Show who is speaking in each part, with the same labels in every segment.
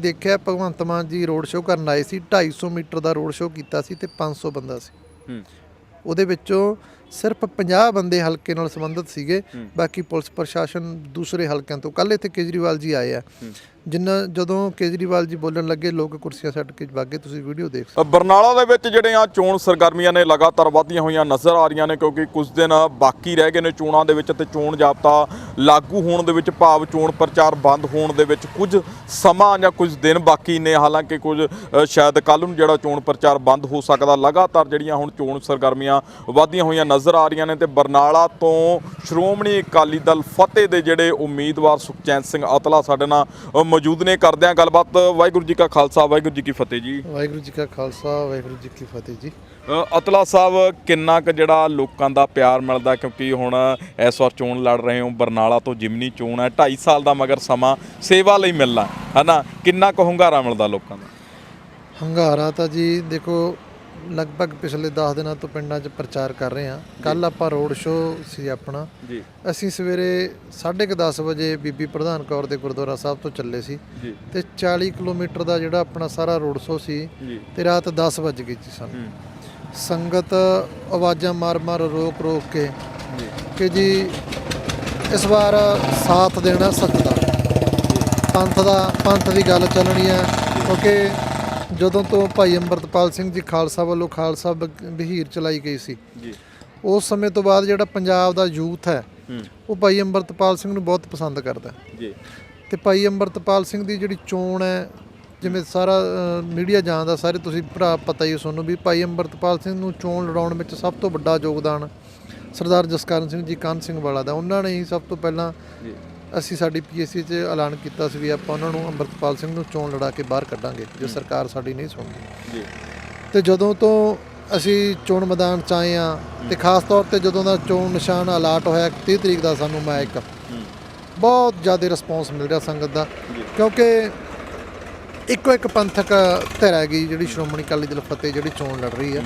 Speaker 1: ਦੇਖਿਆ ਭਗਵੰਤ ਮਾਨ ਜੀ road show ਕਰਨ ਆਏ ਸੀ 250 ਮੀਟਰ ਦਾ ਰੋਡ ਸ਼ੋਅ ਕੀਤਾ ਸੀ ਤੇ 500 ਬੰਦਾ ਸੀ।
Speaker 2: ਹੂੰ।
Speaker 1: ਉਹਦੇ ਵਿੱਚੋਂ ਸਿਰਫ 50 ਬੰਦੇ ਹਲਕੇ ਨਾਲ ਸੰਬੰਧਿਤ ਸੀਗੇ। ਬਾਕੀ ਪੁਲਿਸ ਪ੍ਰਸ਼ਾਸਨ ਦੂਸਰੇ ਹਲਕਿਆਂ ਤੋਂ। ਕੱਲ ਇੱਥੇ ਕੇਜਰੀਵਾਲ ਜੀ ਆਏ ਆ। ਜਿੰਨਾ ਜਦੋਂ ਕੇਜਰੀਵਾਲ ਜੀ ਬੋਲਣ ਲੱਗੇ ਲੋਕ ਕੁਰਸੀਆਂ ਛੱਡ ਕੇ ਭਾਗੇ ਤੁਸੀਂ ਵੀਡੀਓ ਦੇਖ ਸਕਦੇ
Speaker 2: ਬਰਨਾਲਾ ਦੇ ਵਿੱਚ ਜਿਹੜੀਆਂ ਚੋਣ ਸਰਗਰਮੀਆਂ ਨੇ ਲਗਾਤਾਰ ਵਧਦੀਆਂ ਹੋਈਆਂ ਨਜ਼ਰ ਆ ਰਹੀਆਂ ਨੇ ਕਿਉਂਕਿ ਕੁਝ ਦਿਨ ਬਾਕੀ ਰਹਿ ਗਏ ਨੇ ਚੋਣਾਂ ਦੇ ਵਿੱਚ ਤੇ ਚੋਣ ਜਾਬਤਾ ਲਾਗੂ ਹੋਣ ਦੇ ਵਿੱਚ ਭਾਵ ਚੋਣ ਪ੍ਰਚਾਰ ਬੰਦ ਹੋਣ ਦੇ ਵਿੱਚ ਕੁਝ ਸਮਾਂ ਜਾਂ ਕੁਝ ਦਿਨ ਬਾਕੀ ਨੇ। ਹਾਲਾਂਕਿ ਕੁਝ ਸ਼ਾਇਦ ਕੱਲ ਨੂੰ ਜਿਹੜਾ ਚੋਣ ਪ੍ਰਚਾਰ ਬੰਦ ਹੋ ਸਕਦਾ। ਲਗਾਤਾਰ ਜਿਹੜੀਆਂ ਹੁਣ ਚੋਣ ਸਰਗਰਮੀਆਂ ਵਧਦੀਆਂ ਹੋਈਆਂ ਨਜ਼ਰ ਆ ਰਹੀਆਂ ਨੇ ਤੇ ਬਰਨਾਲਾ ਤੋਂ ਸ਼੍ਰੋਮਣੀ ਅਕਾਲੀ ਦਲ ਫਤਿਹ ਦੇ ਜਿਹੜੇ ਉਮੀਦਵਾਰ ਸੁਖਚੈਨ ਸਿੰਘ ਅਤਲਾ ਸਾਡੇ ਨਾਲ ਮੌਜੂਦ ਨੇ। ਕਰਦੇ ਆ ਗੱਲਬਾਤ। ਵਾਹਿਗੁਰੂ ਜੀ ਕਾ ਖਾਲਸਾ ਵਾਹਿਗੁਰੂ ਜੀ ਕੀ ਫਤਿਹ ਜੀ।
Speaker 1: ਵਾਹਿਗੁਰੂ ਜੀ ਕਾ ਖਾਲਸਾ ਵਾਹਿਗੁਰੂ ਜੀ ਕੀ ਫਤਿਹ ਜੀ।
Speaker 2: ਅਤਲਾ ਸਾਹਿਬ ਕਿੰਨਾ ਕੁ ਜਿਹੜਾ ਲੋਕਾਂ ਦਾ ਪਿਆਰ ਮਿਲਦਾ ਕਿਉਂਕਿ ਹੁਣ ਇਸ ਵਾਰ ਚੋਣ ਲੜ ਰਹੇ ਹੋ ਬਰਨਾਲਾ ਤੋਂ ਜਿਮਨੀ ਚੋਣ ਹੈ 2.5 ਸਾਲ ਦਾ ਮਗਰ ਸਮਾਂ ਸੇਵਾ ਲਈ ਮਿਲਣਾ ਹਨਾ ਕਿੰਨਾ ਕੁ ਹੁੰਗਾਰਾ ਮਿਲਦਾ ਲੋਕਾਂ ਦਾ?
Speaker 1: ਹੰਗਾਰਾ ਤਾਂ ਜੀ ਦੇਖੋ ਲਗਭਗ ਪਿਛਲੇ 10 ਦਿਨਾਂ ਤੋਂ ਪਿੰਡਾਂ 'ਚ ਪ੍ਰਚਾਰ ਕਰ ਰਹੇ ਹਾਂ। ਕੱਲ ਆਪਾਂ ਰੋਡ ਸ਼ੋਅ ਸੀ ਆਪਣਾ।
Speaker 2: ਜੀ।
Speaker 1: ਅਸੀਂ ਸਵੇਰੇ 10:30 ਵਜੇ ਬੀਬੀ ਪ੍ਰਧਾਨ ਕੌਰ ਦੇ ਗੁਰਦੁਆਰਾ ਸਾਹਿਬ ਤੋਂ ਚੱਲੇ ਸੀ ਤੇ 40 ਕਿਲੋਮੀਟਰ ਦਾ ਜਿਹੜਾ ਆਪਣਾ ਸਾਰਾ ਰੋਡ ਸ਼ੋਅ ਸੀ ਤੇ ਰਾਤ 10 ਵਜ ਗਈ ਸੀ ਸਾਨੂੰ। ਸੰਗਤ ਆਵਾਜ਼ਾਂ ਮਾਰ-ਮਾਰ ਰੋਕ-ਰੋਕ ਕੇ
Speaker 2: ਜੀ।
Speaker 1: ਕਿ ਜੀ ਇਸ ਵਾਰ ਸਾਥ ਦੇਣਾ ਸੱਚ ਦਾ ਪੰਥ ਦਾ ਪੰਥ ਦੀ ਗੱਲ ਚੱਲਣੀ ਹੈ ਕਿਉਂਕਿ ਜਦੋਂ ਤੋਂ ਭਾਈ ਅੰਮ੍ਰਿਤਪਾਲ ਸਿੰਘ ਜੀ ਖਾਲਸਾ ਵੱਲੋਂ ਖਾਲਸਾ ਬਹੀਰ ਚਲਾਈ ਗਈ ਸੀ।
Speaker 2: ਜੀ।
Speaker 1: ਉਸ ਸਮੇਂ ਤੋਂ ਬਾਅਦ ਜਿਹੜਾ ਪੰਜਾਬ ਦਾ ਯੂਥ ਹੈ ਉਹ ਭਾਈ ਅੰਮ੍ਰਿਤਪਾਲ ਸਿੰਘ ਨੂੰ ਬਹੁਤ ਪਸੰਦ ਕਰਦਾ।
Speaker 2: ਜੀ।
Speaker 1: ਤੇ ਭਾਈ ਅੰਮ੍ਰਿਤਪਾਲ ਸਿੰਘ ਦੀ ਜਿਹੜੀ ਚੋਣ ਹੈ ਜਿਵੇਂ ਸਾਰਾ ਮੀਡੀਆ ਜਾਣਦਾ ਸਾਰੇ ਤੁਸੀਂ ਭਰਾ ਪਤਾ ਹੀ ਤੁਹਾਨੂੰ ਵੀ ਭਾਈ ਅੰਮ੍ਰਿਤਪਾਲ ਸਿੰਘ ਨੂੰ ਚੋਣ ਲੜਾਉਣ ਵਿੱਚ ਸਭ ਤੋਂ ਵੱਡਾ ਯੋਗਦਾਨ ਸਰਦਾਰ ਜਸਕਰਨ ਸਿੰਘ ਜੀ ਕਾਨ ਸਿੰਘ ਵਾਲਾ ਦਾ। ਉਹਨਾਂ ਨੇ ਹੀ ਸਭ ਤੋਂ ਪਹਿਲਾਂ
Speaker 2: ਜੀ।
Speaker 1: ਅਸੀਂ ਸਾਡੀ ਪੀਐਸਸੀ 'ਚ ਐਲਾਨ ਕੀਤਾ ਸੀ ਵੀ ਆਪਾਂ ਉਹਨਾਂ ਨੂੰ ਅੰਮ੍ਰਿਤਪਾਲ ਸਿੰਘ ਨੂੰ ਚੋਣ ਲੜਾ ਕੇ ਬਾਹਰ ਕੱਢਾਂਗੇ ਜੇ ਸਰਕਾਰ ਸਾਡੀ ਨਹੀਂ ਸੁਣਦੀ।
Speaker 2: ਜੀ।
Speaker 1: ਤੇ ਜਦੋਂ ਤੋਂ ਅਸੀਂ ਚੋਣ ਮੈਦਾਨ 'ਚ ਆਏ ਆ ਤੇ ਖਾਸ ਤੌਰ ਤੇ ਜਦੋਂ ਦਾ ਚੋਣ ਨਿਸ਼ਾਨ ਅਲਾਟ ਹੋਇਆ 30 ਤਰੀਕ ਦਾ ਸਾਨੂੰ ਮੈਂ ਇੱਕ ਬਹੁਤ ਜ਼ਿਆਦਾ ਰਿਸਪੌਂਸ ਮਿਲ ਰਿਹਾ ਸੰਗਤ ਦਾ ਕਿਉਂਕਿ ਇੱਕੋ ਇੱਕ ਪੰਥਕ ਧਿਰ ਹੈਗੀ ਜਿਹੜੀ ਸ਼੍ਰੋਮਣੀ ਅਕਾਲੀ ਦਲ ਫਤਿਹ ਜਿਹੜੀ ਚੋਣ ਲੜ ਰਹੀ ਹੈ।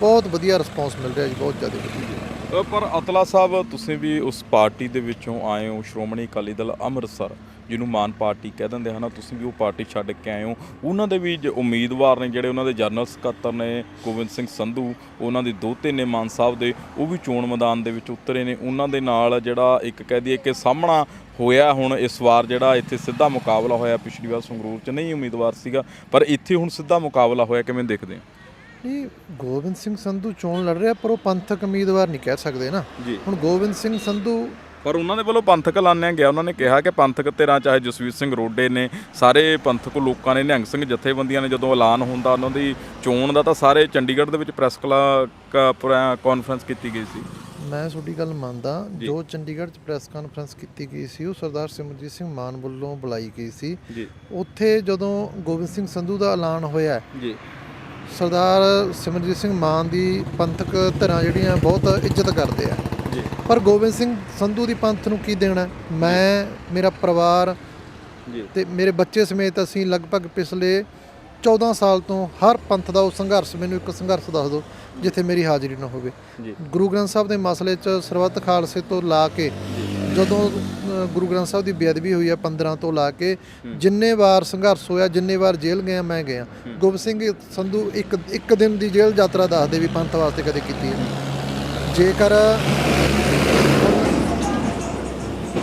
Speaker 1: ਬਹੁਤ ਵਧੀਆ ਰਿਸਪੌਂਸ ਮਿਲ ਰਿਹਾ ਜੀ ਬਹੁਤ ਜ਼ਿਆਦਾ ਵਧੀਆ।
Speaker 2: ਅ, ਪਰ ਅਤਲਾ ਸਾਹਿਬ ਤੁਸੀਂ ਵੀ ਉਸ ਪਾਰਟੀ ਦੇ ਵਿੱਚੋਂ ਆਏ ਹੋ ਸ਼੍ਰੋਮਣੀ ਅਕਾਲੀ ਦਲ ਅੰਮ੍ਰਿਤਸਰ ਜਿਹਨੂੰ ਮਾਨ ਪਾਰਟੀ ਕਹਿ ਦਿੰਦੇ ਹਨ। ਤੁਸੀਂ ਵੀ ਉਹ ਪਾਰਟੀ ਛੱਡ ਕੇ ਆਏ ਹੋ। ਉਹਨਾਂ ਦੇ ਵੀ ਜੋ ਉਮੀਦਵਾਰ ਨੇ ਜਿਹੜੇ ਉਹਨਾਂ ਦੇ ਜਨਰਲ ਸਕੱਤਰ ਨੇ ਗੋਬਿੰਦ ਸਿੰਘ ਸੰਧੂ ਉਹਨਾਂ ਦੇ ਦੋਤੇ ਨੇ ਮਾਨ ਸਾਹਿਬ ਦੇ ਉਹ ਵੀ ਚੋਣ ਮੈਦਾਨ ਦੇ ਵਿੱਚ ਉਤਰੇ ਨੇ। ਉਹਨਾਂ ਦੇ ਨਾਲ ਜਿਹੜਾ ਇੱਕ ਕਹਿ ਦਈਏ ਕਿ ਸਾਹਮਣਾ ਹੋਇਆ ਹੁਣ ਇਸ ਵਾਰ ਜਿਹੜਾ ਇੱਥੇ ਸਿੱਧਾ ਮੁਕਾਬਲਾ ਹੋਇਆ ਪਿਛਲੀ ਵਾਰ ਸੰਗਰੂਰ 'ਚ ਨਹੀਂ ਉਮੀਦਵਾਰ ਸੀਗਾ ਪਰ ਇੱਥੇ ਹੁਣ ਸਿੱਧਾ ਮੁਕਾਬਲਾ ਹੋਇਆ ਕਿਵੇਂ ਦੇਖਦੇ ਹੋ?
Speaker 1: ਨਹੀਂ ਗੋਬਿੰਦ ਸਿੰਘ ਸੰਧੂ ਚੋਣ ਲੜ ਰਿਹਾ ਪਰ ਉਹ ਪੰਥਕ ਉਮੀਦਵਾਰ ਨਹੀਂ ਕਹਿ ਸਕਦੇ ਨਾ।
Speaker 2: ਜੀ।
Speaker 1: ਹੁਣ ਗੋਬਿੰਦ ਸਿੰਘ ਸੰਧੂ
Speaker 2: ਪਰ ਉਹਨਾਂ ਦੇ ਵੱਲੋਂ ਪੰਥਕ ਐਲਾਨਿਆ ਗਿਆ। ਉਹਨਾਂ ਨੇ ਕਿਹਾ ਕਿ ਪੰਥਕ ਧਿਰਾਂ ਚਾਹੇ ਜਸਵੀਰ ਸਿੰਘ ਰੋਡੇ ਨੇ ਸਾਰੇ ਪੰਥਕ ਲੋਕਾਂ ਨੇ ਨਿਹੰਗ ਸਿੰਘ ਜਥੇਬੰਦੀਆਂ ਨੇ ਜਦੋਂ ਐਲਾਨ ਹੁੰਦਾ ਉਹਨਾਂ ਦੀ ਚੋਣ ਦਾ ਤਾਂ ਸਾਰੇ ਚੰਡੀਗੜ੍ਹ ਦੇ ਵਿੱਚ ਪ੍ਰੈਸ ਕਾਨਫਰੰਸ ਕੀਤੀ ਗਈ ਸੀ।
Speaker 1: ਮੈਂ ਤੁਹਾਡੀ ਗੱਲ ਮੰਨਦਾ ਜੋ। ਚੰਡੀਗੜ੍ਹ 'ਚ ਪ੍ਰੈਸ ਕਾਨਫਰੰਸ ਕੀਤੀ ਗਈ ਸੀ ਉਹ ਸਰਦਾਰ ਸਿਮਰਜੀਤ ਸਿੰਘ ਮਾਨ ਵੱਲੋਂ ਬੁਲਾਈ ਗਈ ਸੀ।
Speaker 2: ਜੀ।
Speaker 1: ਉੱਥੇ ਜਦੋਂ ਗੋਬਿੰਦ ਸਿੰਘ ਸੰਧੂ ਦਾ ਐਲਾਨ ਹੋਇਆ
Speaker 2: ਜੀ।
Speaker 1: ਸਰਦਾਰ ਸਿਮਰਜੀਤ ਸਿੰਘ ਮਾਨ ਦੀ ਪੰਥਕ ਧਿਰਾਂ ਜਿਹੜੀਆਂ ਬਹੁਤ ਇੱਜ਼ਤ ਕਰਦੇ ਆ।
Speaker 2: ਜੀ।
Speaker 1: ਪਰ ਗੋਬਿੰਦ ਸਿੰਘ ਸੰਧੂ ਦੀ ਪੰਥ ਨੂੰ ਕੀ ਦੇਣਾ? ਮੈਂ ਮੇਰਾ ਪਰਿਵਾਰ
Speaker 2: ਜੀ।
Speaker 1: ਤੇ ਮੇਰੇ ਬੱਚੇ ਸਮੇਤ ਅਸੀਂ ਲਗਭਗ ਪਿਛਲੇ 14 ਸਾਲ ਤੋਂ ਹਰ ਪੰਥ ਦਾ ਉਹ ਸੰਘਰਸ਼ ਮੈਨੂੰ ਇੱਕ ਸੰਘਰਸ਼ ਦੱਸ ਦਿਓ ਜਿੱਥੇ ਮੇਰੀ ਹਾਜ਼ਰੀ ਨਾ ਹੋਵੇ। ਗੁਰੂ ਗ੍ਰੰਥ ਸਾਹਿਬ ਦੇ ਮਸਲੇ 'ਚ ਸਰਬੱਤ ਖਾਲਸੇ ਤੋਂ ਲਾ ਕੇ ਜਦੋਂ ਗੁਰੂ ਗ੍ਰੰਥ ਸਾਹਿਬ ਦੀ ਬੇਅਦਬੀ ਹੋਈ ਹੈ 15 ਤੋਂ ਲਾ ਕੇ, ਜਿੰਨੇ ਵਾਰ ਸੰਘਰਸ਼ ਹੋਇਆ, ਜਿੰਨੇ ਵਾਰ ਜੇਲ੍ਹ ਗਿਆ ਮੈਂ ਗਿਆ। ਗੋਬਿੰਦ ਸਿੰਘ ਸੰਧੂ ਇੱਕ ਇੱਕ ਦਿਨ ਦੀ ਜੇਲ੍ਹ ਯਾਤਰਾ ਦੱਸਦੇ ਵੀ ਪੰਥ ਵਾਸਤੇ ਕਦੇ ਕੀਤੀ ਹੈ ਜੇਕਰ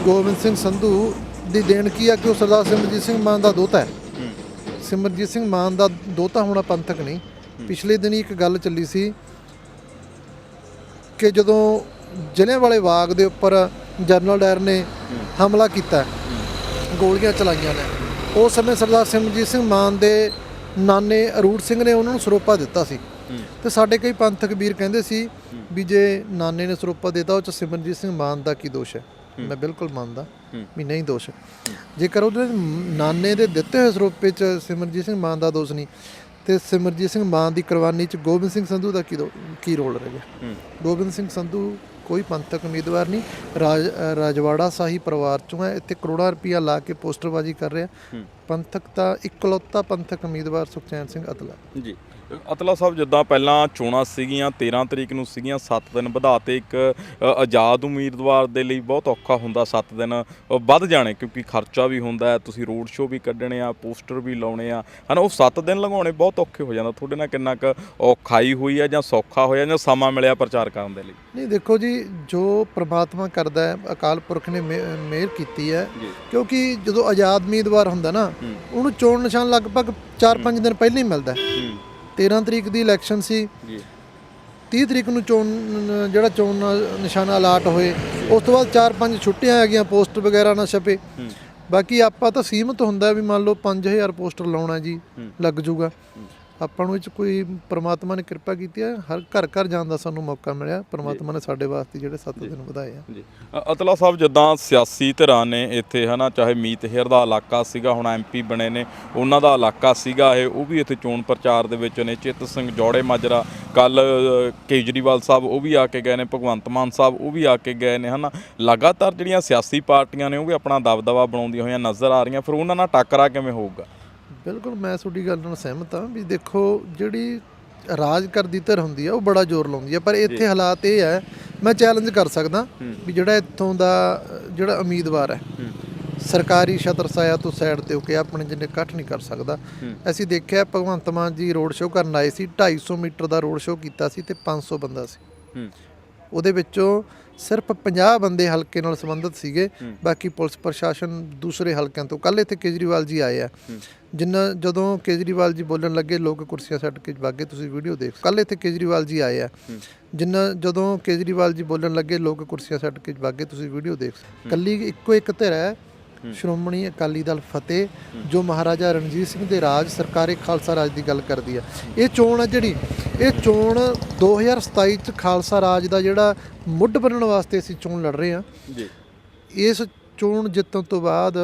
Speaker 1: ਗੋਬਿੰਦ ਸਿੰਘ ਸੰਧੂ ਦੀ ਦੇਣ ਕੀ ਆ ਕਿ ਉਹ ਸਰਦਾਰ ਸਿਮਰਜੀਤ ਸਿੰਘ ਮਾਨ ਦਾ ਦੋਤਾ ਹੈ। ਸਿਮਰਜੀਤ ਸਿੰਘ ਮਾਨ ਦਾ ਦੋਤਾ ਹੋਣਾ ਪੰਥਕ ਨਹੀਂ। ਪਿਛਲੇ ਦਿਨੀ ਇੱਕ ਗੱਲ ਚੱਲੀ ਸੀ ਕਿ ਜਦੋਂ ਜਲਿਆਂਵਾਲੇ ਬਾਗ ਦੇ ਉੱਪਰ ਜਨਰਲ ਡਾਇਰ ਨੇ ਹਮਲਾ ਕੀਤਾ। ਗੋਲੀਆਂ ਚਲਾਈਆਂ ਨੇ। ਉਸ ਸਮੇਂ ਸਰਦਾਰ ਸਿਮਰਜੀਤ ਸਿੰਘ ਮਾਨ ਦੇ ਨਾਨੇ ਅਰੂੜ ਸਿੰਘ ਨੇ ਉਹਨਾਂ ਨੂੰ ਸਰੋਪਾ ਦਿੱਤਾ ਸੀ। ਤੇ ਸਾਡੇ ਕਈ ਪੰਥਕ ਵੀਰ ਕਹਿੰਦੇ ਸੀ ਵੀ ਜੇ ਨਾਨੇ ਨੇ ਸਰੋਪਾ ਦਿੱਤਾ ਉਹ ਚ ਸਿਮਰਜੀਤ ਸਿੰਘ ਮਾਨ ਦਾ ਕੀ ਦੋਸ਼ ਹੈ? ਮੈਂ ਬਿਲਕੁਲ ਮੰਨਦਾ ਵੀ ਨਹੀਂ ਦੋਸ਼। ਜੇਕਰ ਉਹਦੇ ਨਾਨੇ ਦੇ ਦਿੱਤੇ ਹੋਏ ਸਰੋਪੇ ਚ ਸਿਮਰਜੀਤ ਸਿੰਘ ਮਾਨ ਦਾ ਦੋਸ਼ ਨਹੀਂ ਤੇ ਸਿਮਰਜੀਤ ਸਿੰਘ ਮਾਨ ਦੀ ਕੁਰਬਾਨੀ ਚ ਗੋਬਿੰਦ ਸਿੰਘ ਸੰਧੂ ਦਾ ਕੀ ਕੀ ਰੋਲ ਰਹਿ ਗਿਆ? ਗੋਬਿੰਦ ਸਿੰਘ ਸੰਧੂ ਕੋਈ ਪੰਥਕ ਉਮੀਦਵਾਰ ਨਹੀਂ। ਰਾਜ ਰਾਜਵਾੜਾ ਸਾਹੀ ਪਰਿਵਾਰ ਚੋਂ ਹੈ। ਇੱਥੇ ਕਰੋੜਾਂ ਰੁਪਈਆ ਲਾ ਕੇ ਪੋਸਟਰਬਾਜ਼ੀ ਕਰ ਰਿਹਾ। ਪੰਥਕ ਤਾਂ ਇਕਲੌਤਾ ਪੰਥਕ ਉਮੀਦਵਾਰ ਸੁਖਚੈਨ ਸਿੰਘ ਅਤਲਾ।
Speaker 2: ਜੀ। ਅਤਲਾ ਸਾਹਿਬ ਜਿੱਦਾਂ ਪਹਿਲਾਂ ਚੋਣਾਂ ਸੀਗੀਆਂ 13 ਤਰੀਕ ਨੂੰ ਸੀਗੀਆਂ 7 ਦਿਨ ਵਧਾ ਤੇ ਇੱਕ ਆਜ਼ਾਦ ਉਮੀਦਵਾਰ ਦੇ ਲਈ ਬਹੁਤ ਔਖਾ ਹੁੰਦਾ 7 ਦਿਨ ਵੱਧ ਜਾਣੇ ਕਿਉਂਕਿ ਖਰਚਾ ਵੀ ਹੁੰਦਾ ਹੈ ਤੁਸੀਂ ਰੋਡ ਸ਼ੋਅ ਵੀ ਕੱਢਣੇ ਆ ਪੋਸਟਰ ਵੀ ਲਾਉਣੇ ਆ। ਹਨਾ ਉਹ 7 ਦਿਨ ਲਗਾਉਣੇ ਬਹੁਤ ਔਖੇ ਹੋ ਜਾਂਦਾ ਤੁਹਾਡੇ ਨਾਲ ਕਿੰਨਾ ਕੁ ਔਖਾਈ ਹੋਈ ਹੈ ਜਾਂ ਸੌਖਾ ਹੋਇਆ ਜਾਂ ਸਮਾਂ ਮਿਲਿਆ ਪ੍ਰਚਾਰ ਕਰਨ ਦੇ ਲਈ?
Speaker 1: ਨਹੀਂ ਦੇਖੋ ਜੀ ਜੋ ਪ੍ਰਮਾਤਮਾ ਕਰਦਾ ਹੈ ਅਕਾਲ ਪੁਰਖ ਨੇ ਮਿਹ- ਮਿਹਰ ਕੀਤੀ ਹੈ। ਕਿਉਂਕਿ ਜਦੋਂ ਆਜ਼ਾਦ ਉਮੀਦਵਾਰ ਹੁੰਦਾ ਨਾ ਉਹਨੂੰ ਚੋਣ ਨਿਸ਼ਾਨ ਲਗਭਗ 4-5 ਦਿਨ ਪਹਿਲਾਂ ਹੀ ਮਿਲਦਾ ਹੈ।
Speaker 2: ਹੂੰ।
Speaker 1: 13 ਤਰੀਕ ਦੀ ਇਲੈਕਸ਼ਨ ਸੀ।
Speaker 2: ਜੀ।
Speaker 1: 30 ਤਰੀਕ ਨੂੰ ਚੋਣ ਜਿਹੜਾ ਚੋਣ ਨਿਸ਼ਾਨਾ ਅਲਾਟ ਹੋਏ ਉਸ ਤੋਂ ਬਾਅਦ 4-5 ਛੁੱਟੀਆਂ ਹੈਗੀਆਂ ਪੋਸਟ ਵਗੈਰਾ ਨਾ ਛਪੇ। ਬਾਕੀ ਆਪਾਂ ਤਾਂ ਸੀਮਤ ਹੁੰਦਾ ਵੀ ਮੰਨ ਲਓ 5000 ਪੋਸਟਰ ਲਾਉਣਾ ਜੀ। ਲੱਗ ਜੂਗਾ। ਆਪਾਂ ਨੂੰ ਇਹ 'ਚ ਕੋਈ ਪ੍ਰਮਾਤਮਾ ਨੇ ਕਿਰਪਾ ਕੀਤੀ ਹੈ ਹਰ ਘਰ ਘਰ ਜਾਣ ਦਾ ਸਾਨੂੰ ਮੌਕਾ ਮਿਲਿਆ ਪ੍ਰਮਾਤਮਾ ਨੇ ਸਾਡੇ ਵਾਸਤੇ ਜਿਹੜੇ 7 ਦਿਨ ਵਧਾਏ ਆ।
Speaker 2: ਜੀ। ਅਤਲਾ ਸਾਹਿਬ ਜਿੱਦਾਂ ਸਿਆਸੀ ਧਿਰਾਂ ਨੇ ਇੱਥੇ ਹਨਾ ਚਾਹੇ ਮੀਤ ਹੇਰ ਦਾ ਇਲਾਕਾ ਸੀਗਾ ਹੁਣ ਐਮਪੀ ਬਣੇ ਨੇ ਉਹਨਾਂ ਦਾ ਇਲਾਕਾ ਸੀਗਾ ਇਹ ਉਹ ਵੀ ਇੱਥੇ ਚੋਣ ਪ੍ਰਚਾਰ ਦੇ ਵਿੱਚ ਨੇ। ਚਿੱਤ ਸਿੰਘ ਜੋੜੇ ਮਾਜਰਾ ਕੱਲ ਕੇਜਰੀਵਾਲ ਸਾਹਿਬ ਉਹ ਵੀ ਆ ਕੇ ਗਏ ਨੇ ਭਗਵੰਤ ਮਾਨ ਸਾਹਿਬ ਉਹ ਵੀ ਆ ਕੇ ਗਏ ਨੇ ਹਨਾ। ਲਗਾਤਾਰ ਜਿਹੜੀਆਂ ਸਿਆਸੀ ਪਾਰਟੀਆਂ ਨੇ ਉਹ ਵੀ ਆਪਣਾ ਦਬਦਬਾ ਬਣਾਉਂਦੀਆਂ ਹੋਈਆਂ ਨਜ਼ਰ ਆ ਰਹੀਆਂ ਫਿਰ ਉਹਨਾਂ ਨਾਲ ਟੱਕਰਾ ਕਿਵੇਂ ਹੋਊਗਾ?
Speaker 1: ਬਿਲਕੁਲ ਮੈਂ ਤੁਹਾਡੀ ਗੱਲ ਨਾਲ ਸਹਿਮਤ ਹਾਂ ਵੀ ਦੇਖੋ ਜਿਹੜੀ ਰਾਜ ਕਰਦੀ ਧਿਰ ਹੁੰਦੀ ਆ ਉਹ ਬੜਾ ਜ਼ੋਰ ਲਾਉਂਦੀ ਆ। ਪਰ ਇੱਥੇ ਹਾਲਾਤ ਇਹ ਹੈ ਮੈਂ ਚੈਲੰਜ ਕਰ ਸਕਦਾ ਵੀ ਜਿਹੜਾ ਇੱਥੋਂ ਦਾ ਜਿਹੜਾ ਉਮੀਦਵਾਰ ਹੈ ਸਰਕਾਰੀ ਛਤਰ ਸਾਇਆ ਤੋਂ ਸਾਈਡ ਤੇ ਹੋ ਕੇ ਆਪਣੇ ਜਿੰਨੇ ਇਕੱਠ ਨਹੀਂ ਕਰ ਸਕਦਾ। ਅਸੀਂ ਦੇਖਿਆ ਭਗਵੰਤ ਮਾਨ ਜੀ ਰੋਡ ਸ਼ੋਅ ਕਰਨ ਆਏ ਸੀ 250 ਮੀਟਰ ਦਾ ਰੋਡ ਸ਼ੋਅ ਕੀਤਾ ਸੀ ਤੇ 500 ਬੰਦਾ ਸੀ। ਉਹਦੇ ਵਿੱਚੋਂ ਸਿਰਫ 50 ਬੰਦੇ ਹਲਕੇ ਨਾਲ ਸੰਬੰਧਿਤ ਸੀਗੇ ਬਾਕੀ ਪੁਲਿਸ ਪ੍ਰਸ਼ਾਸਨ ਦੂਸਰੇ ਹਲਕਿਆਂ ਤੋਂ। ਕੱਲ ਇੱਥੇ ਕੇਜਰੀਵਾਲ ਜੀ ਆਏ ਆ। ਜਿੰਨਾ ਜਦੋਂ ਕੇਜਰੀਵਾਲ ਜੀ ਬੋਲਣ ਲੱਗੇ ਲੋਕ ਕੁਰਸੀਆਂ ਛੱਡ ਕੇ ਵਾਗੇ ਤੁਸੀਂ ਵੀਡੀਓ ਦੇਖ ਕੱਲ ਇੱਥੇ ਕੇਜਰੀਵਾਲ ਜੀ ਆਏ ਆ। ਜਿੰਨਾ ਜਦੋਂ ਕੇਜਰੀਵਾਲ ਜੀ ਬੋਲਣ ਲੱਗੇ ਲੋਕ ਕੁਰਸੀਆਂ ਛੱਡ ਕੇ ਵਾਗੇ ਤੁਸੀਂ ਵੀਡੀਓ ਦੇਖ ਕੱਲੀ ਇੱਕੋ ਇੱਕ ਧਿਰ ਹੈ ਸ਼੍ਰੋਮਣੀ ਅਕਾਲੀ ਦਲ ਫਤਿਹ ਜੋ ਮਹਾਰਾਜਾ ਰਣਜੀਤ ਸਿੰਘ ਦੇ ਰਾਜ ਸਰਕਾਰੇ ਖਾਲਸਾ ਰਾਜ ਦੀ ਗੱਲ ਕਰਦੀ ਹੈ ਇਹ ਚੋਣ ਹੈ ਜਿਹੜੀ ਇਹ ਚੋਣ 2027 ਚ ਖਾਲਸਾ ਰਾਜ ਦਾ ਜਿਹੜਾ ਮੁੱਢ ਬਣਨ ਵਾਸਤੇ ਅਸੀਂ ਚੋਣ ਲੜ ਰਹੇ ਹਾਂ
Speaker 2: ਜੀ।
Speaker 1: ਇਸ ਚੋਣ ਜਿੱਤਣ ਤੋਂ ਬਾਅਦ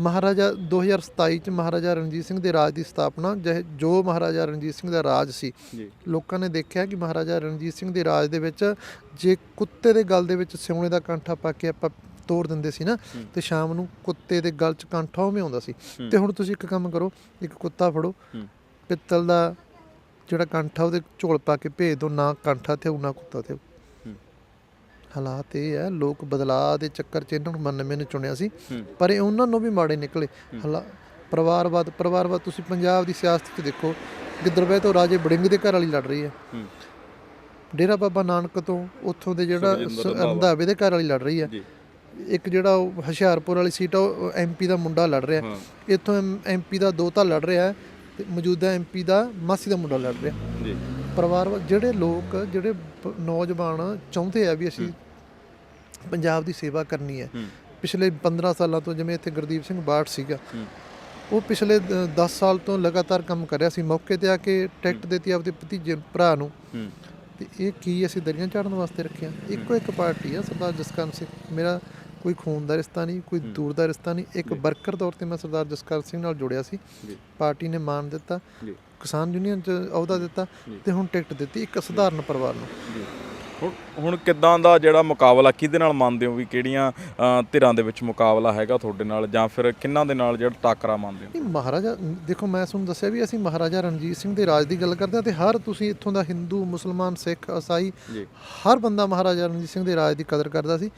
Speaker 1: ਮਹਾਰਾਜਾ 2027 ਚ ਮਹਾਰਾਜਾ ਰਣਜੀਤ ਸਿੰਘ ਦੇ ਰਾਜ ਦੀ ਸਥਾਪਨਾ ਜਿਹੇ- ਜੋ ਮਹਾਰਾਜਾ ਰਣਜੀਤ ਸਿੰਘ ਦਾ ਰਾਜ ਸੀ। ਲੋਕਾਂ ਨੇ ਦੇਖਿਆ ਕਿ ਮਹਾਰਾਜਾ ਰਣਜੀਤ ਸਿੰਘ ਦੇ ਰਾਜ ਦੇ ਵਿੱਚ ਜੇ ਕੁੱਤੇ ਦੇ ਗਲ ਦੇ ਵਿੱਚ ਸਿਉਣੇ ਦਾ ਕਾਂਠਾ ਪਾ ਕੇ ਆਪਾਂ ਤੋੜ ਦਿੰਦੇ ਸੀ ਨਾ ਤੇ ਸ਼ਾਮ ਨੂੰ ਕੁੱਤੇ ਦੇ ਗਲ 'ਚ ਕਾਂਠਾ ਉਵੇਂ ਆਉਂਦਾ ਸੀ। ਤੇ ਹੁਣ ਤੁਸੀਂ ਇੱਕ ਕੰਮ ਕਰੋ ਇੱਕ ਕੁੱਤਾ ਫੜੋ। ਪਿੱਤਲ ਦਾ ਜਿਹੜਾ ਕਾਂਠਾ ਉਹਦੇ ਝੋਲ ਪਾ ਕੇ ਭੇਜ ਦਿਓ ਨਾ ਕਾਂਠਾ ਤੇ ਨਾ ਕੁੱਤਾ ਤੇ। ਹਾਲਾਤ ਇਹ ਹੈ ਲੋਕ ਬਦਲਾਅ ਦੇ ਚੱਕਰ 'ਚ ਇਹਨਾਂ ਨੂੰ 99 ਨੂੰ ਚੁਣਿਆ ਸੀ। ਪਰ ਇਹ ਉਹਨਾਂ ਨੂੰ ਵੀ ਮਾੜੇ ਨਿਕਲੇ। ਹਾਲਾ ਪਰਿਵਾਰਵਾਦ ਪਰਿਵਾਰਵਾਦ ਤੁਸੀਂ ਪੰਜਾਬ ਦੀ ਸਿਆਸਤ 'ਚ ਦੇਖੋ ਗਿੱਦੜਵੇ ਤੋਂ ਰਾਜੇ ਬੜਿੰਗ ਦੇ ਘਰ ਵਾਲੀ ਲੜ ਰਹੀ ਹੈ। ਡੇਰਾ ਬਾਬਾ ਨਾਨਕ ਤੋਂ ਉੱਥੋਂ ਦੇ ਜਿਹੜਾ
Speaker 2: ਰੰਧਾਵਾ।
Speaker 1: ਦੇ ਘਰ ਵਾਲੀ ਲੜ ਰਹੀ ਹੈ। ਇੱਕ ਜਿਹੜਾ ਉਹ ਹੁਸ਼ਿਆਰਪੁਰ ਵਾਲੀ ਸੀਟ ਆ ਉਹ ਐਮਪੀ ਦਾ ਮੁੰਡਾ ਲੜ ਰਿਹਾ। ਇੱਥੋਂ ਐਮਪੀ ਦਾ ਦੋਤਾ ਲੜ ਰਿਹਾ ਤੇ ਮੌਜੂਦਾ ਐਮਪੀ ਦਾ ਮਾਸੀ ਦਾ ਮੁੰਡਾ ਲੜ ਰਿਹਾ।
Speaker 2: ਜੀ।
Speaker 1: ਪਰਿਵਾਰ ਜਿਹੜੇ ਲੋਕ ਜਿਹੜੇ ਨੌਜਵਾਨ ਚਾਹੁੰਦੇ ਆ ਵੀ ਅਸੀਂ ਪੰਜਾਬ ਦੀ ਸੇਵਾ ਕਰਨੀ ਹੈ। ਪਿਛਲੇ 15 ਸਾਲਾਂ ਤੋਂ ਜਿਵੇਂ ਇੱਥੇ ਗੁਰਦੀਪ ਸਿੰਘ ਬਾਠ ਸੀਗਾ ਉਹ ਪਿਛਲੇ 10 ਸਾਲ ਤੋਂ ਲਗਾਤਾਰ ਕੰਮ ਕਰ ਰਿਹਾ ਸੀ। ਮੌਕੇ ਤੇ ਆ ਕੇ ਟਿਕਟ ਦਿੱਤੀ ਆਪਦੇ ਭਤੀਜੇ ਭਰਾ ਨੂੰ। ਤੇ ਇਹ ਕੀ ਅਸੀਂ ਦਰੀਆਂ ਚਾੜਨ ਵਾਸਤੇ ਰੱਖਿਆ? ਇੱਕੋ ਇੱਕ ਪਾਰਟੀ ਆ ਸਰਦਾਰ ਜਸਕਰਨ ਸਿੰਘ। ਮੇਰਾ ਕੋਈ ਖੂਨ ਦਾ ਰਿਸ਼ਤਾ ਨਹੀਂ ਕੋਈ ਦੂਰ ਦਾ ਰਿਸ਼ਤਾ ਨਹੀਂ। ਇੱਕ ਵਰਕਰ ਤੌਰ ਤੇ ਮੈਂ ਸਰਦਾਰ ਜਸਕਰਨ ਸਿੰਘ ਨਾਲ ਜੁੜਿਆ ਸੀ। ਪਾਰਟੀ ਨੇ ਮਾਨ ਦਿੱਤਾ। ਕਿਸਾਨ ਯੂਨੀਅਨ ਚ ਅਹੁਦਾ ਦਿੱਤਾ। ਤੇ ਹੁਣ ਟਿਕਟ ਦਿੱਤੀ ਇੱਕ ਸਧਾਰਨ ਪਰਿਵਾਰ ਨੂੰ।
Speaker 2: ਹੁਣ ਹੁਣ ਕਿੱਦਾਂ ਦਾ ਜਿਹੜਾ ਮੁਕਾਬਲਾ ਕਿਹਦੇ ਨਾਲ ਮੰਨਦੇ ਹੋ ਵੀ ਕਿਹੜੀਆਂ ਧਿਰਾਂ ਦੇ ਵਿੱਚ ਮੁਕਾਬਲਾ ਹੈਗਾ ਤੁਹਾਡੇ ਨਾਲ ਜਾਂ ਫਿਰ ਕਿਹਨਾਂ ਦੇ ਨਾਲ ਜਿਹੜਾ ਟਾਕਰਾ ਮੰਨਦੇ ਹੋ?
Speaker 1: ਨਹੀਂ ਮਹਾਰਾਜਾ ਦੇਖੋ ਮੈਂ ਤੁਹਾਨੂੰ ਦੱਸਿਆ ਵੀ ਅਸੀਂ ਮਹਾਰਾਜਾ ਰਣਜੀਤ ਸਿੰਘ ਦੇ ਰਾਜ ਦੀ ਗੱਲ ਕਰਦੇ ਹਾਂ ਤੇ ਹਰ ਤੁਸੀਂ ਇੱਥੋਂ ਦਾ ਹਿੰਦੂ ਮੁਸਲਮਾਨ ਸਿੱਖ ਈਸਾਈ ਹਰ ਬੰਦਾ ਮਹਾਰਾਜਾ ਰਣਜੀਤ ਸਿੰਘ ਦੇ ਰਾਜ ਦੀ ਕਦਰ ਕਰਦਾ ਸੀ।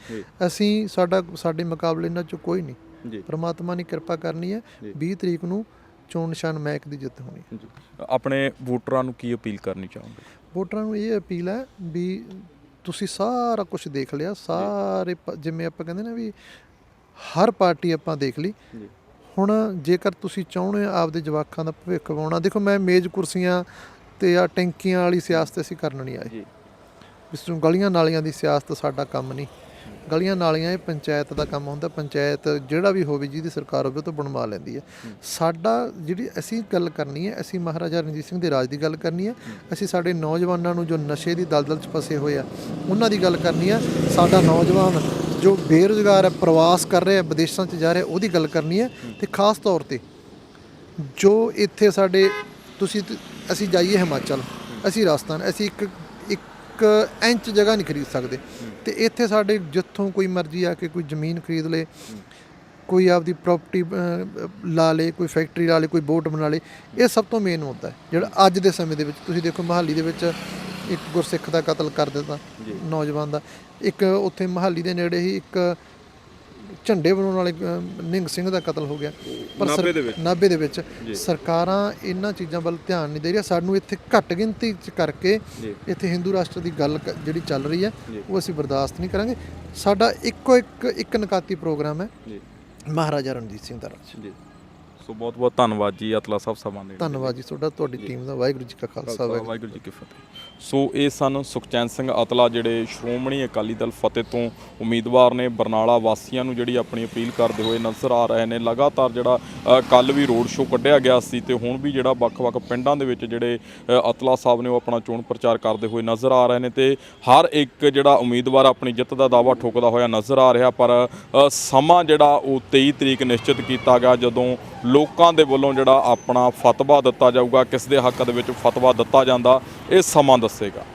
Speaker 1: ਅਸੀਂ ਸਾਡਾ ਸਾਡੇ ਮੁਕਾਬਲੇ ਇਹਨਾਂ ਚੋਂ ਕੋਈ ਨਹੀਂ। ਪਰਮਾਤਮਾ ਨੇ ਕਿਰਪਾ ਕਰਨੀ ਹੈ
Speaker 2: ਜੀ।
Speaker 1: 20 ਤਰੀਕ ਨੂੰ ਚੋਣ ਨਿਸ਼ਾਨ ਮੈਕ ਦੀ ਜਿੱਤ ਹੋਣੀ। ਹੈ
Speaker 2: ਆਪਣੇ ਵੋਟਰਾਂ ਨੂੰ ਕੀ ਅਪੀਲ ਕਰਨੀ ਚਾਹੋਗੇ?
Speaker 1: ਵੋਟਰਾਂ ਨੂੰ ਇਹ ਅਪੀਲ ਹੈ ਵੀ ਤੁਸੀਂ ਸਾਰਾ ਕੁਝ ਦੇਖ ਲਿਆ ਸਾਰੇ ਜਿਵੇਂ ਆਪਾਂ ਕਹਿੰਦੇ ਨਾ ਵੀ ਹਰ ਪਾਰਟੀ ਆਪਾਂ ਦੇਖ ਲਈ। ਹੁਣ ਜੇਕਰ ਤੁਸੀਂ ਚਾਹੁੰਦੇ ਆ ਆਪਦੇ ਜਵਾਕਾਂ ਦਾ ਭਵਿੱਖ ਬਣਾਉਣਾ ਦੇਖੋ ਮੈਂ ਮੇਜ਼ ਕੁਰਸੀਆਂ ਤੇ ਆ ਟੈਂਕੀਆਂ ਵਾਲੀ ਸਿਆਸਤ ਅਸੀਂ ਕਰਨ ਨਹੀਂ ਆਏ।
Speaker 2: ਜੀ।
Speaker 1: ਇਸ ਨੂੰ ਗਲੀਆਂ ਨਾਲੀਆਂ ਦੀ ਸਿਆਸਤ ਸਾਡਾ ਕੰਮ ਨਹੀਂ। ਗਲੀਆਂ ਨਾਲੀਆਂ ਇਹ ਪੰਚਾਇਤ ਦਾ ਕੰਮ ਹੁੰਦਾ ਪੰਚਾਇਤ ਜਿਹੜਾ ਵੀ ਹੋਵੇ ਜਿਹਦੀ ਸਰਕਾਰ ਹੋਵੇ ਉਹ ਤੋਂ ਬਣਵਾ ਲੈਂਦੀ ਹੈ। ਸਾਡਾ ਜਿਹੜੀ ਅਸੀਂ ਗੱਲ ਕਰਨੀ ਹੈ ਅਸੀਂ ਮਹਾਰਾਜਾ ਰਣਜੀਤ ਸਿੰਘ ਦੇ ਰਾਜ ਦੀ ਗੱਲ ਕਰਨੀ ਹੈ ਅਸੀਂ ਸਾਡੇ ਨੌਜਵਾਨਾਂ ਨੂੰ ਜੋ ਨਸ਼ੇ ਦੀ ਦਲਦਲ 'ਚ ਫਸੇ ਹੋਏ ਆ ਉਹਨਾਂ ਦੀ ਗੱਲ ਕਰਨੀ ਹੈ। ਸਾਡਾ ਨੌਜਵਾਨ ਜੋ ਬੇਰੁਜ਼ਗਾਰ ਹੈ ਪ੍ਰਵਾਸ ਕਰ ਰਿਹਾ ਵਿਦੇਸ਼ਾਂ 'ਚ ਜਾ ਰਿਹਾ ਉਹਦੀ ਗੱਲ ਕਰਨੀ ਹੈ ਤੇ ਖਾਸ ਤੌਰ ਤੇ ਜੋ ਇੱਥੇ ਸਾਡੇ ਤੁਸੀਂ ਅਸੀਂ ਜਾਈਏ ਹਿਮਾਚਲ ਅਸੀਂ ਰਾਜਸਥਾਨ ਅਸੀਂ ਇੱਕ ਇੱਕ ਇੰਚ ਜਗ੍ਹਾ ਨਹੀਂ ਖਰੀਦ ਸਕਦੇ। ਤੇ ਇੱਥੇ ਸਾਡੇ ਜਿੱਥੋਂ ਕੋਈ ਮਰਜ਼ੀ ਆ ਕੇ ਕੋਈ ਜ਼ਮੀਨ ਖਰੀਦ ਲੇ ਕੋਈ ਆਪਦੀ ਪ੍ਰਾਪਰਟੀ ਲਾ ਲੇ ਕੋਈ ਫੈਕਟਰੀ ਲਾ ਲੇ ਕੋਈ ਬੋਟ ਬਣਾ ਲੇ ਇਹ ਸਭ ਤੋਂ ਮੇਨ ਮੁੱਦਾ ਹੈ। ਜਿਹੜਾ ਅੱਜ ਦੇ ਸਮੇਂ ਦੇ ਵਿੱਚ ਤੁਸੀਂ ਦੇਖੋ ਮਹਾਲੀ ਦੇ ਵਿੱਚ ਇੱਕ ਗੁਰਸਿੱਖ ਦਾ ਕਤਲ ਕਰ ਦਿੱਤਾ ਨੌਜਵਾਨ ਦਾ। ਇੱਕ ਉੱਥੇ ਮਹਾਲੀ ਦੇ ਨੇੜੇ ਹੀ ਇੱਕ ਝੰਡੇ ਬਣਾਉਣ ਵਾਲੇ ਅ, ਨਿੰਗ ਸਿੰਘ ਦਾ ਕਤਲ ਹੋ ਗਿਆ। ਪਰ ਸਰ-
Speaker 2: ਨਾਭੇ ਦੇ ਵਿੱਚ।
Speaker 1: ਨਾਭੇ ਦੇ ਵਿੱਚ। ਸਰਕਾਰਾਂ ਇਹਨਾਂ ਚੀਜ਼ਾਂ ਵੱਲ ਧਿਆਨ ਨਹੀਂ ਦੇ ਰਹੀਆਂ। ਸਾਨੂੰ ਇੱਥੇ ਘੱਟ ਗਿਣਤੀ ਚ ਕਰਕੇ
Speaker 2: ਜੀ।
Speaker 1: ਇੱਥੇ ਹਿੰਦੂ ਰਾਸ਼ਟਰ ਦੀ ਗੱਲ ਕ- ਜਿਹੜੀ ਚੱਲ ਰਹੀ ਹੈ
Speaker 2: ਜੀ।
Speaker 1: ਉਹ ਅਸੀਂ ਬਰਦਾਸ਼ਤ ਨਹੀਂ ਕਰਾਂਗੇ। ਸਾਡਾ ਇੱਕੋ ਇੱਕ ਇੱਕ ਨਕਾਤੀ ਪ੍ਰੋਗਰਾਮ ਹੈ
Speaker 2: ਜੀ।
Speaker 1: ਮਹਾਰਾਜਾ ਰਣਜੀਤ ਸਿੰਘ ਦਾ ਰਾਜ।
Speaker 2: ਜੀ। ਸੋ ਬਹੁਤ ਬਹੁਤ ਧੰਨਵਾਦ ਜੀ ਅਤਲਾ ਸਾਹਿਬ ਸਭਾ ਦੇ
Speaker 1: ਧੰਨਵਾਦ ਜੀ ਤੁਹਾਡਾ ਤੁਹਾਡੀ ਟੀਮ ਦਾ ਵਾਹਿਗੁਰੂ ਜੀ ਕਾ ਖਾਲਸਾ ਵਾਹਿਗੁਰੂ
Speaker 2: ਜੀ ਕੀ ਫਤਿਹ। ਸੋ ਇਹ ਸਨ ਸੁਖਚੈਨ ਸਿੰਘ ਅਤਲਾ ਜਿਹੜੇ ਸ਼੍ਰੋਮਣੀ ਅਕਾਲੀ ਦਲ ਫਤਿਹ ਤੋਂ ਉਮੀਦਵਾਰ ਨੇ ਬਰਨਾਲਾ ਵਾਸੀਆਂ ਨੂੰ ਜਿਹੜੀ ਆਪਣੀ ਅਪੀਲ ਕਰਦੇ ਹੋਏ ਨਜ਼ਰ ਆ ਰਹੇ ਨੇ। ਲਗਾਤਾਰ ਜਿਹੜਾ ਕੱਲ ਵੀ ਰੋਡ ਸ਼ੋਅ ਕੱਢਿਆ ਗਿਆ ਸੀ ਤੇ ਹੁਣ ਵੀ ਜਿਹੜਾ ਵੱਖ-ਵੱਖ ਪਿੰਡਾਂ ਦੇ ਵਿੱਚ ਜਿਹੜੇ ਅਤਲਾ ਸਾਹਿਬ ਨੇ ਉਹ ਆਪਣਾ ਚੋਣ ਪ੍ਰਚਾਰ ਕਰਦੇ ਹੋਏ ਨਜ਼ਰ ਆ ਰਹੇ ਨੇ ਤੇ ਹਰ ਇੱਕ ਜਿਹੜਾ ਉਮੀਦਵਾਰ ਆਪਣੀ ਜਿੱਤ ਦਾ ਦਾਅਵਾ ਠੋਕਦਾ ਹੋਇਆ ਨਜ਼ਰ ਆ ਰਿਹਾ ਪਰ ਸਮਾਂ ਜਿਹੜਾ ਉਹ 23 ਤਰੀਕ ਨਿਸ਼ਚਿਤ ਕੀਤਾ ਗਿਆ ਜਦੋਂ ਲੋਕਾਂ ਦੇ ਵੱਲੋਂ ਜਿਹੜਾ ਆਪਣਾ ਫਤਵਾ ਦਿੱਤਾ ਜਾਊਗਾ, ਕਿਸ ਦੇ ਹੱਕ ਦੇ ਵਿੱਚ ਫਤਵਾ ਦਿੱਤਾ ਜਾਂਦਾ, ਇਹ ਸਮਾਂ ਦੱਸੇਗਾ।